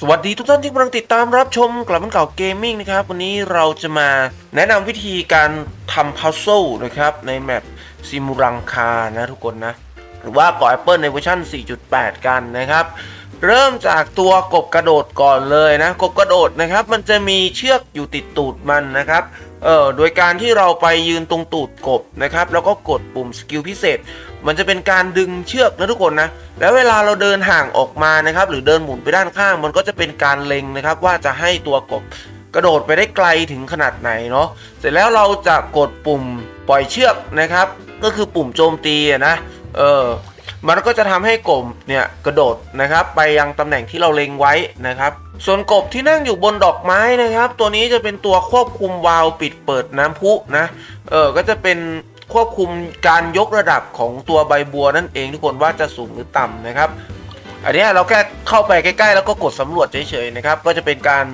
สวัสดีทุกท่านที่กำลังติดตามรับชมกลับมันเก่าเกมมิ่งนะครับ วันนี้เราจะมาแนะนำวิธีการทำพัซ z ซ e นะครับ ในแมปซิมูรังคานะทุกคนนะ หรือว่าก่อ Apple ในเวอร์ชัน4.8 กันนะครับ เริ่มจากตัวกบกระโดดก่อนเลยนะ กบกระโดดนะครับ มันจะมีเชือกอยู่ติดตูดมันนะครับเออโดยการที่เราไปยืนตรงตูดกบนะครับ แล้วก็กดปุ่มสกิลพิเศษ มันจะเป็นการดึงเชือกนะทุกคนนะ แล้วเวลาเราเดินห่างออกมานะครับ หรือเดินหมุนไปด้านข้าง มันก็จะเป็นการเล็งนะครับ ว่าจะให้ตัวกบกระโดดไปได้ไกลถึงขนาดไหนเนาะ เสร็จแล้วเราจะกดปุ่มปล่อยเชือกนะครับ ก็คือปุ่มโจมตีนะ เออ มันก็จะทำให้กบเนี่ยกระโดดนะครับ ไปยังตำแหน่งที่เราเล็งไว้นะครับ ส่วนกบที่นั่งอยู่บนดอกไม้นะครับ ตัวนี้จะเป็นตัวควบคุมวาล์วปิดเปิดน้ำพุนะ เออ ก็จะเป็น ควบคุมการยกระดับของตัวใบบัวนั่นเองทุกคนว่าจะสูงหรือต่ำนะครับ อันนี้เราแค่เข้าไปใกล้ๆ แล้วก็กดสำรวจเฉยๆนะครับก็จะเป็นการ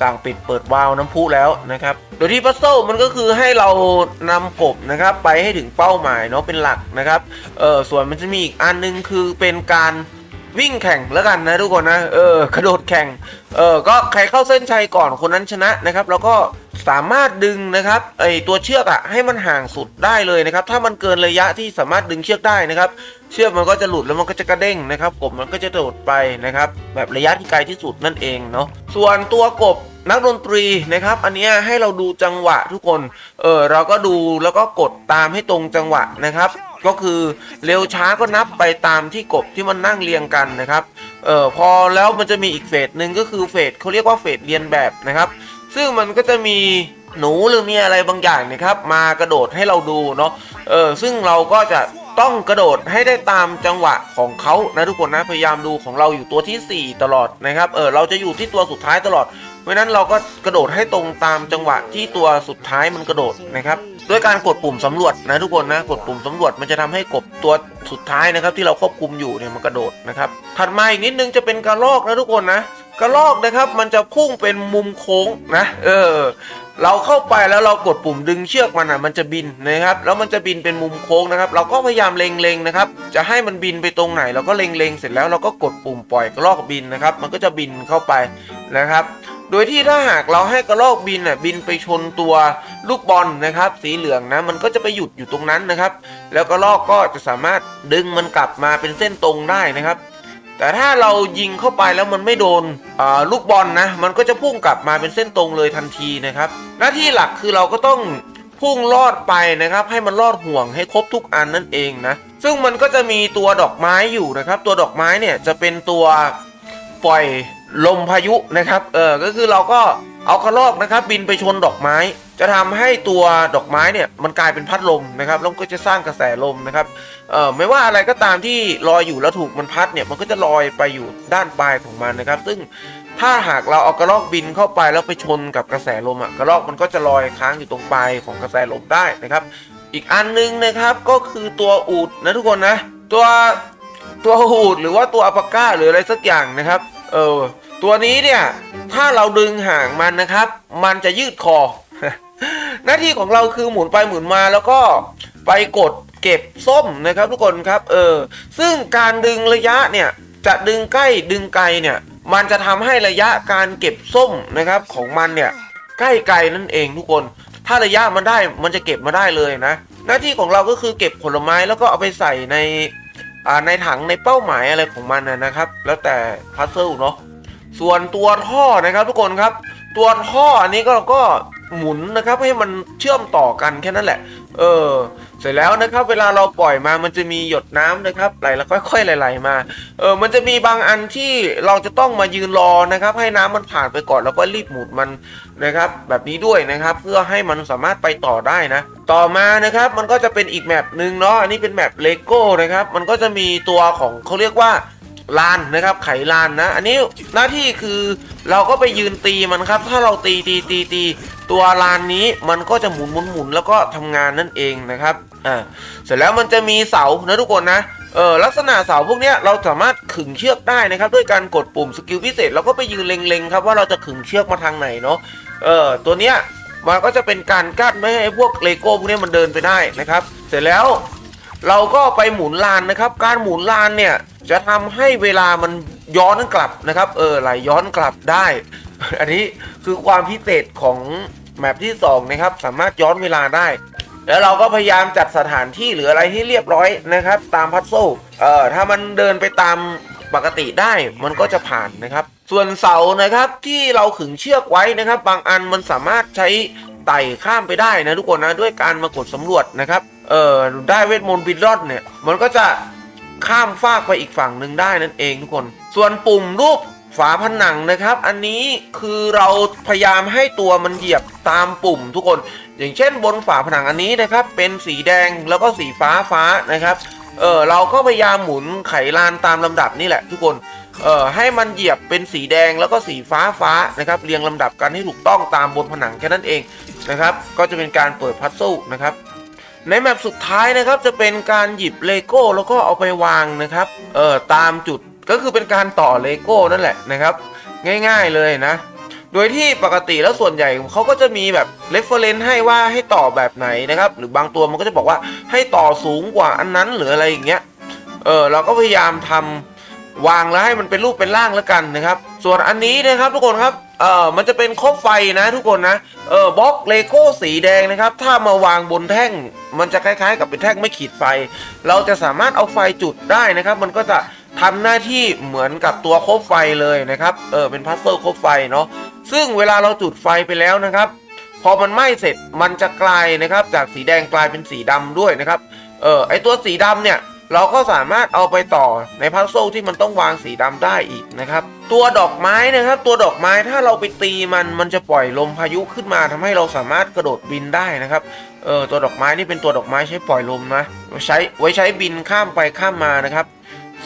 สั่งปิดเปิดวาล์วน้ำพุแล้วนะครับ โดยที่พัซเซิลมันก็คือให้เรานำกบนะครับไปให้ถึงเป้าหมายเนาะเป็นหลักนะครับเออส่วนมันจะมีอีกอันนึงคือเป็นการวิ่งแข่งแล้วกันนะทุกคนนะเออกระโดดแข่งเออก็ใครเข้าเส้นชัยก่อนคนนั้นชนะนะครับ แล้วก็ สามารถดึงนะครับไอตัวเชือกอะให้มันห่างสุดได้เลยนะครับ ถ้ามันเกินระยะที่สามารถดึงเชือกได้นะครับ เชือกมันก็จะหลุดแล้วมันก็จะกระเด้งนะครับ กบมันก็จะโดดไปนะครับ แบบระยะที่ไกลที่สุดนั่นเองเนาะส่วนตัวกบนักดนตรีนะครับ อันนี้ให้เราดูจังหวะทุกคน เออเราก็ดูแล้วก็กดตามให้ตรงจังหวะนะครับ ก็คือเร็วช้าก็นับไปตามที่กบที่มันนั่งเรียงกันนะครับ เออพอแล้วมันจะมีอีกเฟสหนึ่งก็คือเฟสเขาเรียกว่าเฟสเรียนแบบนะครับ ซึ่งมันก็จะมีหนูหรือมีอะไรบางอย่างนะครับ มากระโดดให้เราดูเนาะเออซึ่งเราก็จะต้องกระโดดให้ได้ตามจังหวะของเขานะทุกคนนะพยายามดูของเราอยู่ตัวทีสี่ 4 ตลอดนะครับเออเราจะอยู่ที่ตัวสุดท้ายตลอดเพราะนั้นเราก็กระโดดให้ตรงตามจังหวะที่ตัวสุดท้ายมันกระโดดนะครับด้วยการกดปุ่มสำรวจนะทุกคนนะกดปุ่มสำรวจมันจะทำให้กบตัวสุดท้ายนะครับที่เราควบคุมอยู่เนี่ยมันกระโดดนะครับถัดมาอีกนิดนึงจะเป็นกระรอกนะทุกคนนะ กระรอกนะครับ มันจะพุ่งเป็นมุมโค้งนะ เออ เราเข้าไปแล้วเรากดปุ่มดึงเชือกมันอะ มันจะบินนะครับ แล้วมันจะบินเป็นมุมโค้งนะครับ เราก็พยายามเล็งๆนะครับ จะให้มันบินไปตรงไหน เราก็เล็งๆเสร็จแล้วเราก็กดปุ่มปล่อยกระรอกบินนะครับ มันก็จะบินเข้าไปนะครับ โดยที่ถ้าหากเราให้กระรอกบินอะบินไปชนตัวลูกบอลนะครับ สีเหลืองนะ มันก็จะไปหยุดอยู่ตรงนั้นนะครับ แล้วกระรอกก็จะสามารถดึงมันกลับมาเป็นเส้นตรงได้นะครับ แต่ถ้าเรายิงเข้าไปแล้วมันไม่โดนลูกบอลนะ มันก็จะพุ่งกลับมาเป็นเส้นตรงเลยทันทีนะครับ หน้าที่หลักคือเราก็ต้องพุ่งลอดไปนะครับ ให้มันลอดห่วงให้ครบทุกอันนั่นเองนะ ซึ่งมันก็จะมีตัวดอกไม้อยู่นะครับ ตัวดอกไม้เนี่ยจะเป็นตัวปล่อย ลมพายุนะครับ เออ ก็คือเราก็เอากระรอกนะครับ บินไปชนดอกไม้ จะทำให้ตัวดอกไม้เนี่ยมันกลายเป็นพัดลมนะครับแล้วก็จะสร้างกระแสลมนะครับ เอ่อ ไม่ว่าอะไรก็ตามที่ลอยอยู่แล้วถูกมันพัดเนี่ย มันก็จะลอยไปอยู่ด้านปลายของมันนะครับ ซึ่งถ้าหากเราเอากระรอกบินเข้าไปแล้วไปชนกับกระแสลมอะกระรอกมันก็จะลอยค้างอยู่ตรงปลายของกระแสลมได้นะครับ อีกอันนึงนะครับก็คือตัวอูดนะทุกคนนะ ตัวตัวอูดหรือว่าตัวอัปปาก้าหรืออะไรสักอย่างนะครับ เออ ตัวนี้เนี่ยถ้าเราดึงห่างมันนะครับ มันจะยืดคอ หน้าที่ของเราคือหมุนไปหมุนมาแล้วก็ไปกดเก็บส้มนะครับทุกคนครับ เออ ซึ่งการดึงระยะเนี่ยจะดึงใกล้ดึงไกลเนี่ย มันจะทำให้ระยะการเก็บส้มนะครับของมันเนี่ยใกล้ไกลนั่นเองทุกคน ถ้าระยะมันได้มันจะเก็บมาได้เลยนะ หน้าที่ของเราก็คือเก็บผลไม้แล้วก็เอาไปใส่ใน ในถังในเป้าหมายอะไรของมันนะครับ แล้วแต่พัซเซิลเนาะส่วนตัวท่อนะครับทุกคนครับ ตัวท่ออันนี้ก็ก็หมุนนะครับให้มันเชื่อมต่อกันแค่นั้นแหละ เออ เสร็จแล้วนะครับ เวลาเราปล่อยมามันจะมีหยดน้ำนะครับไหลแล้วค่อยๆไหลๆมาเออมันจะมีบางอันที่เราจะต้องมายืนรอนะครับ ให้น้ำมันผ่านไปก่อนแล้วก็รีบหมุนมันนะครับ แบบนี้ด้วยนะครับ เพื่อให้มันสามารถไปต่อได้นะ ต่อมานะครับมันก็จะเป็นอีกแมปหนึ่งเนาะอันนี้เป็นแมปเลโก้นะครับ มันก็จะมีตัวของเขาเรียกว่า ลานนะครับ ไขลานนะ อันนี้หน้าที่คือเราก็ไปยืนตีมันครับ ถ้าเราตีตีตีตีตัวลานนี้มันก็จะหมุนหมุนหมุนแล้วก็ทำงานนั่นเองนะครับอ่าเสร็จแล้วมันจะมีเสานะทุกคนนะเออลักษณะเสาพวกนี้เราสามารถขึงเชือกได้นะครับด้วยการกดปุ่มสกิลพิเศษเราก็ไปยืนเล็งๆครับว่าเราจะขึงเชือกมาทางไหนเนาะเออตัวเนี้ยมันก็จะเป็นการกั้นไม่ให้พวกเลโก้พวกนี้มันเดินไปได้นะครับ เสร็จแล้วเราก็ไปหมุนลานนะครับ การหมุนลานเนี่ย จะทำให้เวลามันย้อนกลับนะครับ เออไหลย้อนกลับได้ อันนี้คือความพิเศษของแมปที่2นะครับ สามารถย้อนเวลาได้ แล้วเราก็พยายามจัดสถานที่หรืออะไรให้เรียบร้อยนะครับ ตามพัซโซเอ่อถ้ามันเดินไปตามปกติได้มันก็จะผ่านนะครับ ส่วนเสานะครับที่เราขึงเชือกไว้นะครับ บางอันมันสามารถใช้ไต่ข้ามไปได้นะทุกคนนะด้วยการมากดสำรวจนะครับ เออได้เวทมนต์บิลลอนเนี่ย มันก็จะ ข้ามฟากไปอีกฝั่งหนึ่งได้นั่นเองทุกคน ส่วนปุ่มรูปฝาผนังนะครับ อันนี้คือเราพยายามให้ตัวมันเหยียบตามปุ่มทุกคน อย่างเช่นบนฝาผนังอันนี้นะครับ เป็นสีแดงแล้วก็สีฟ้าฟ้านะครับเออเราก็พยายามหมุนไขลานตามลำดับนี่แหละ ทุกคนเออให้มันเหยียบเป็นสีแดงแล้วก็สีฟ้าฟ้านะครับเรียงลำดับกันให้ถูกต้องตามบนผนังแค่นั้นเองนะครับ ก็จะเป็นการเปิดพัซเซิลนะครับ ในแมปสุดท้ายนะครับจะเป็นการหยิบเลโก้แล้วก็เอาไปวางนะครับเอ่อตามจุดก็คือเป็นการต่อเลโก้นั่นแหละนะครับ ง่ายๆเลยนะ โดยที่ปกติแล้วส่วนใหญ่เขาก็จะมีแบบเรฟเฟอรนซ์ให้ว่าให้ต่อแบบไหนนะครับ หรือบางตัวมันก็จะบอกว่าให้ต่อสูงกว่าอันนั้นหรืออะไรอย่างเงี้ยเออเราก็พยายามทำวางแล้วให้มันเป็นรูปเป็นร่างแล้วกันนะครับ ส่วนอันนี้นะครับทุกคนครับเออมันจะเป็นคบไฟนะทุกคนนะเออบล็อกเลโก้สีแดงนะครับ ถ้ามาวางบนแท่ง มันจะคล้ายๆ กับเป็นแท่งไม่ขีดไฟ เราจะสามารถเอาไฟจุดได้นะครับ มันก็จะทำหน้าที่เหมือนกับตัวโคบไฟเลยนะครับเออเป็นพัซเซิลโคบไฟเนาะซึ่งเวลาเราจุดไฟไปแล้วนะครับ พอมันไหม้เสร็จมันจะกลายนะครับ จากสีแดงกลายเป็นสีดำด้วยนะครับเออไอตัวสีดำเนี่ย เราก็สามารถเอาไปต่อในพัซโซที่มันต้องวางสีดำได้อีกนะครับ ตัวดอกไม้นะครับ ตัวดอกไม้ถ้าเราไปตีมันมันจะปล่อยลมพายุขึ้นมาทำให้เราสามารถกระโดดบินได้นะครับเออตัวดอกไม้นี่เป็นตัวดอกไม้ใช้ปล่อยลมนะใช้ไว้ใช้บินข้ามไปข้ามมานะครับ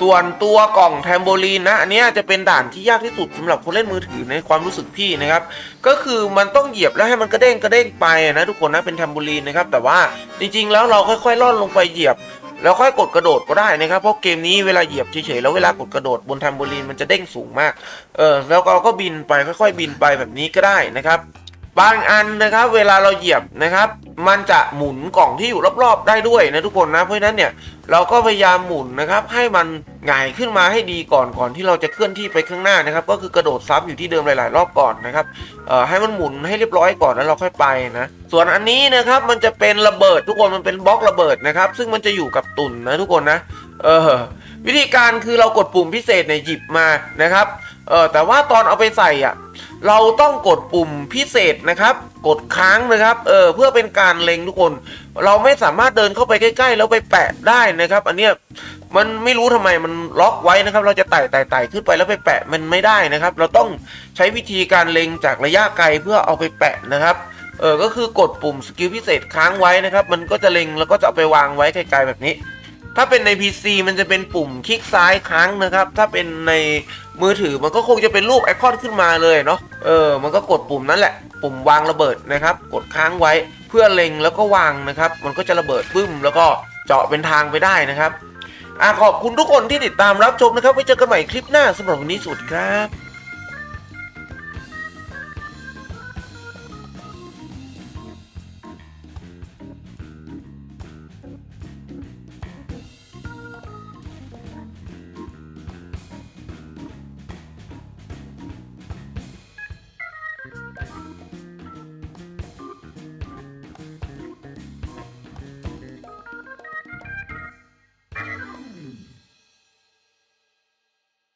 ส่วนตัวกล่องแทมโบลีนนะอันนี้จะเป็นด่านที่ยากที่สุดสำหรับคนเล่นมือถือในความรู้สึกพี่นะครับ ก็คือมันต้องเหยียบแล้วให้มันกระเด้งกระเด้งไปนะทุกคนนะเป็นแทมโบลีนนะครับแต่ว่าจริงๆแล้วเราค่อยๆล่อนลงไปเหยียบ แล้วค่อยกดกระโดดก็ได้นะครับ เพราะเกมนี้เวลาเหยียบเฉยๆแล้วเวลากดกระโดดบนแทมโบลีนมันจะเด้งสูงมาก เออแล้วเราก็บินไปค่อยๆ บินไปแบบนี้ก็ได้นะครับ บางอันนะครับ เวลาเราเหยียบนะครับ มันจะหมุนกล่องที่อยู่รอบๆ ได้ด้วยนะทุกคนนะ เพราะฉะนั้นเนี่ยเราก็พยายามหมุนนะครับ ให้มัน หงายขึ้นมาให้ดีก่อนก่อนที่เราจะเคลื่อนที่ไปข้างหน้านะครับ ก็คือกระโดดซ้ำอยู่ที่เดิมหลาย ๆ รอบก่อนนะครับให้มันหมุนให้เรียบร้อยก่อนแล้วเราค่อยไปนะส่วนอันนี้นะครับมันจะเป็นระเบิดทุกคนมันเป็นบล็อกระเบิดนะครับ ซึ่งมันจะอยู่กับตุ่นนะทุกคนนะเออวิธีการคือเรากดปุ่มพิเศษเนี่ยหยิบมานะครับ เออแต่ว่าตอนเอาไปใส่อะเราต้องกดปุ่มพิเศษนะครับ กดค้างนะครับเออเพื่อเป็นการเล็งทุกคน เราไม่สามารถเดินเข้าไปใกล้ ๆ แล้วไปแปะได้นะครับ อันเนี้ยมันไม่รู้ทำไมมันล็อกไว้นะครับ เราจะไต่ไต่ไต่ขึ้นไปแล้วไปแปะมันไม่ได้นะครับ เราต้องใช้วิธีการเล็งจากระยะไกลเพื่อเอาไปแปะนะครับเออก็คือกดปุ่มสกิลพิเศษค้างไว้นะครับ มันก็จะเล็งแล้วก็จะเอาไปวางไว้ไกลๆแบบนี้ ถ้าเป็นใน PC มันจะเป็นปุ่มคลิกซ้ายค้างนะครับ ถ้าเป็นในมือถือมันก็คงจะเป็นรูปไอคอนขึ้นมาเลยเนาะ เออ มันก็กดปุ่มนั้นแหละ ปุ่มวางระเบิดนะครับ กดค้างไว้เพื่อเล็งแล้วก็วางนะครับ มันก็จะระเบิดปึ้ม แล้วก็เจาะเป็นทางไปได้นะครับอะขอบคุณทุกคนที่ติดตามรับชมนะครับ ไว้เจอกันใหม่คลิปหน้าสำหรับวันนี้สวัสดีครับ